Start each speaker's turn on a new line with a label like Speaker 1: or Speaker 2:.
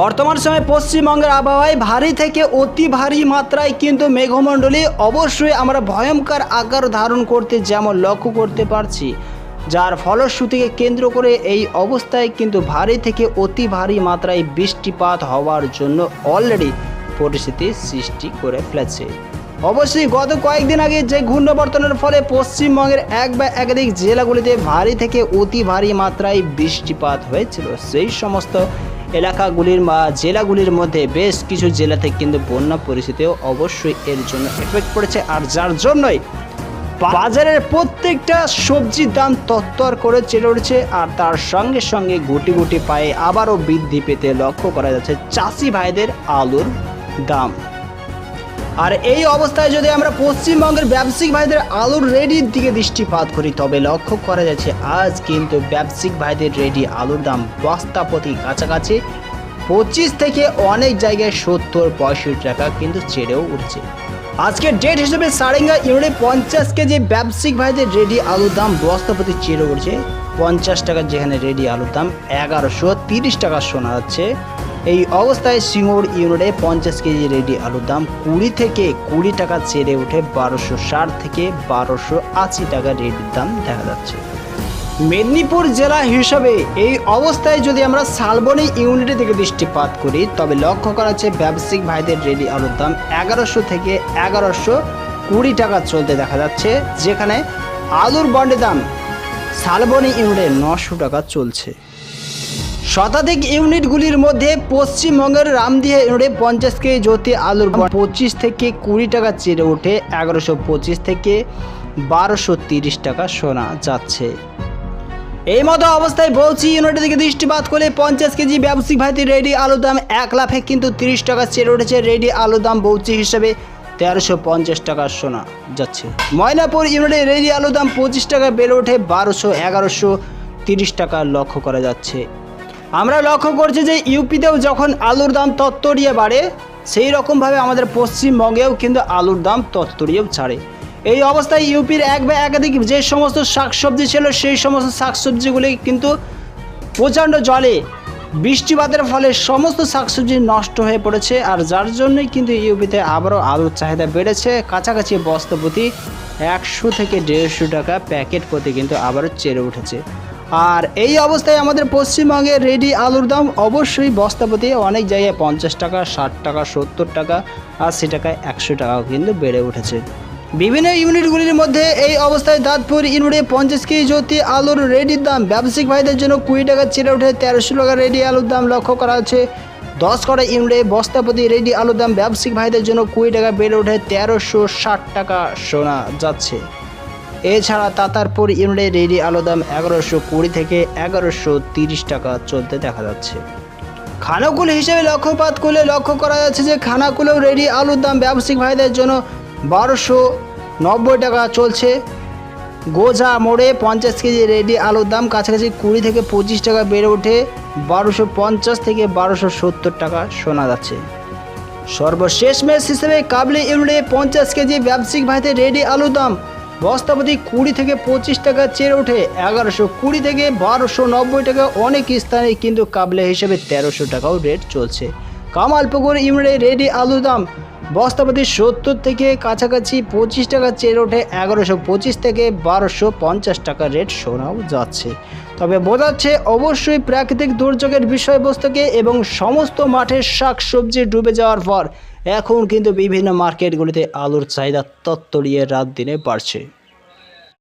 Speaker 1: বর্তমান সময়ে পশ্চিমবঙ্গের আবহাওয়ায় ভারী থেকে অতি ভারী মাত্রায় কিন্তু মেঘমণ্ডলী অবশ্যই আমরা ভয়ঙ্কর আকার ধারণ করতে যেমন লক্ষ্য করতে পারছি। যার ফলশ্রুতিকে কেন্দ্র করে এই অবস্থায় কিন্তু ভারী থেকে অতি ভারী মাত্রায় বৃষ্টিপাত হওয়ার জন্য অলরেডি পরিস্থিতি সৃষ্টি করে ফেলেছে। অবশ্যই গত কয়েকদিন আগে যে ঘূর্ণবর্তনের ফলে পশ্চিমবঙ্গের এক বা একাধিক জেলাগুলিতে ভারী থেকে অতি ভারী মাত্রায় বৃষ্টিপাত হয়েছিল, সেই সমস্ত এলাকাগুলির বা জেলাগুলির মধ্যে বেশ কিছু জেলাতে কিন্তু বন্যা পরিস্থিতিও অবশ্যই এর জন্য এফেক্ট পড়েছে আর যার জন্যই বাজারের প্রত্যেকটা সবজির দাম তত্তর করে চেড়ে উঠছে। আর তার সঙ্গে সঙ্গে গুটি গুটি পায়ে আবারও বৃদ্ধি পেতে লক্ষ্য করা যাচ্ছে চাষি ভাইদের আলুর দাম। আর এই অবস্থায় যদি আমরা পশ্চিমবঙ্গের ব্যবসায়িক ভাইদের আলুর রেডির দিকে দৃষ্টিপাত করি, তবে লক্ষ্য করা যাচ্ছে আজ কিন্তু ব্যবসায়িক ভাইদের রেডি আলুর দাম বস্তা প্রতি কাছাকাছি। পঁচিশ থেকে অনেক জায়গায় সত্তর পঁয়ষট্টি টাকা কিন্তু ছেড়েও উঠছে। আজকের ডেট হিসেবে সারেঙ্গা ইউনিটে পঞ্চাশ কেজি ব্যবসায়িক ভাইদের রেডি আলুর দাম বস্তা প্রতি চেড়ে উঠছে। পঞ্চাশ টাকা যেখানে রেডি আলুর দাম এগারোশো তিরিশ টাকা শোনা যাচ্ছে। এই অবস্থায় সিঙ্গুর ইউনিটে পঞ্চাশ কেজি রেডি আলুর দাম কুড়ি থেকে কুড়ি টাকা ছেড়ে উঠে বারোশো ষাট থেকে বারোশো আশি টাকা রেডির দাম দেখা যাচ্ছে। মেদিনীপুর জেলা হিসাবে এই অবস্থায় যদি আমরা শালবনী ইউনিটের দিকে দৃষ্টিপাত করি, তবে লক্ষ্য করা যাচ্ছে ব্যবসায়িক ভাইদের রেডি আলুর দাম এগারোশো থেকে এগারোশো কুড়ি টাকা চলতে দেখা যাচ্ছে, যেখানে আলুর বন্ডের দাম শালবনী ইউনিটে নশো টাকা চলছে। শতাধিক ইউনিটগুলির মধ্যে পশ্চিমবঙ্গের রামদিয়া ইউনিটে পঞ্চাশ কেজি জ্যোতি আলুর পঁচিশ থেকে কুড়ি টাকা চেড়ে ওঠে, এগারোশো পঁচিশ থেকে বারোশো তিরিশ টাকা শোনা যাচ্ছে। এই মতো অবস্থায় বলছি, ইউনিটের দিকে দৃষ্টিপাত করলে পঞ্চাশ কেজি ব্যবসায়িক ভাইতে রেডি আলুর দাম এক লাফে কিন্তু তিরিশ টাকা চেড়ে উঠেছে, রেডি আলুর দাম বৌচি হিসাবে তেরোশো পঞ্চাশ টাকা শোনা যাচ্ছে। ময়নাপুর ইউনিটে রেডি আলুর দাম পঁচিশ টাকা বেড়ে ওঠে, বারোশো এগারোশো তিরিশ টাকা লক্ষ্য করা যাচ্ছে। আমরা লক্ষ্য করছি যে ইউপিতেও যখন আলুর দাম তত্তরিয়ে বাড়ে, সেই রকমভাবে আমাদের পশ্চিমবঙ্গেও কিন্তু আলুর দাম তত্তরিয়েও ছাড়ে। এই অবস্থায় ইউপির এক বা একাধিক যে সমস্ত শাকসবজি ছিল, সেই সমস্ত শাকসবজিগুলি কিন্তু প্রচণ্ড জলে বৃষ্টিপাতের ফলে সমস্ত শাকসবজি নষ্ট হয়ে পড়েছে, আর যার জন্যই কিন্তু ইউপিতে আবারও আলুর চাহিদা বেড়েছে। কাছাকাছি বস্তা প্রতি একশো থেকে দেড়শো টাকা প্যাকেট প্রতি কিন্তু আবারও চেড়ে উঠেছে। আর এই অবস্থায় আমাদের পশ্চিমবঙ্গে রেডি আলুর দাম অবশ্যই বস্তা প্রতি অনেক জায়গায় পঞ্চাশ টাকা, ষাট টাকা, সত্তর টাকা আশি টাকায় একশো টাকাও কিন্তু বেড়ে উঠেছে। বিভিন্ন ইউনিটগুলির মধ্যে এই অবস্থায় দাঁতপুর ইউনিটে পঞ্চাশ কেজি জ্যোতি আলুর রেডির দাম, ব্যবসায়িক ভাইদের জন্য কুড়ি টাকা ছেড়ে ওঠে তেরোশো টাকা রেডি আলুর দাম লক্ষ্য করা হচ্ছে। দশ কটা ইউনিটে বস্তাপতি রেডি আলুর দাম, ব্যবসায়িক ভাইদের জন্য কুড়ি টাকা বেড়ে ওঠে তেরোশো ষাট টাকা শোনা যাচ্ছে। এছাড়া তাতারপুর ইউনিটে রেডি আলুর দাম এগারোশো কুড়ি থেকে এগারোশো তিরিশ টাকা চলতে দেখা যাচ্ছে। খানাকুল হিসেবে লক্ষ্যপাত করলে লক্ষ্য করা যাচ্ছে যে খানাকুলেও রেডি আলুর দাম ব্যবসায়িক ভাইদের জন্য বারোশো নব্বই টাকা চলছে। গোঝা মোড়ে পঞ্চাশ কেজি রেডি আলুর দাম কাছাকাছি কুড়ি থেকে পঁচিশ টাকা বেড়ে ওঠে। বারোশো পঞ্চাশ থেকে বারোশো সত্তর টাকা শোনা যাচ্ছে। সর্বশেষ ম্যাচ হিসেবে কাবলি ইউনিটে পঞ্চাশ কেজি ব্যবসায়িক ভাইতে রেডি আলুর দাম বস্তাপতি কুড়ি থেকে পঁচিশ টাকা চেয়ে ওঠে। এগারোশো কুড়ি থেকে বারোশো নব্বই টাকা অনেক স্থানে কিন্তু কাবলা হিসেবে তেরোশো টাকাও রেট চলছে। কামালপুকুর ইমরে রেডি আলুর দাম বস্তাপতি সত্তর থেকে কাছাকাছি পঁচিশ টাকা চেয়ে ওঠে এগারোশো পঁচিশ থেকে বারোশো পঞ্চাশ টাকা রেট শোনাও যাচ্ছে। তবে বোঝাচ্ছে অবশ্যই প্রাকৃতিক দুর্যোগের বিষয়বস্তুকে এবং সমস্ত মাঠের শাক সবজি ডুবে যাওয়ার পর এখন কিন্তু বিভিন্ন মার্কেটগুলিতে আলুর চাহিদা তত্তরিয়ে রাত দিনে বাড়ছে।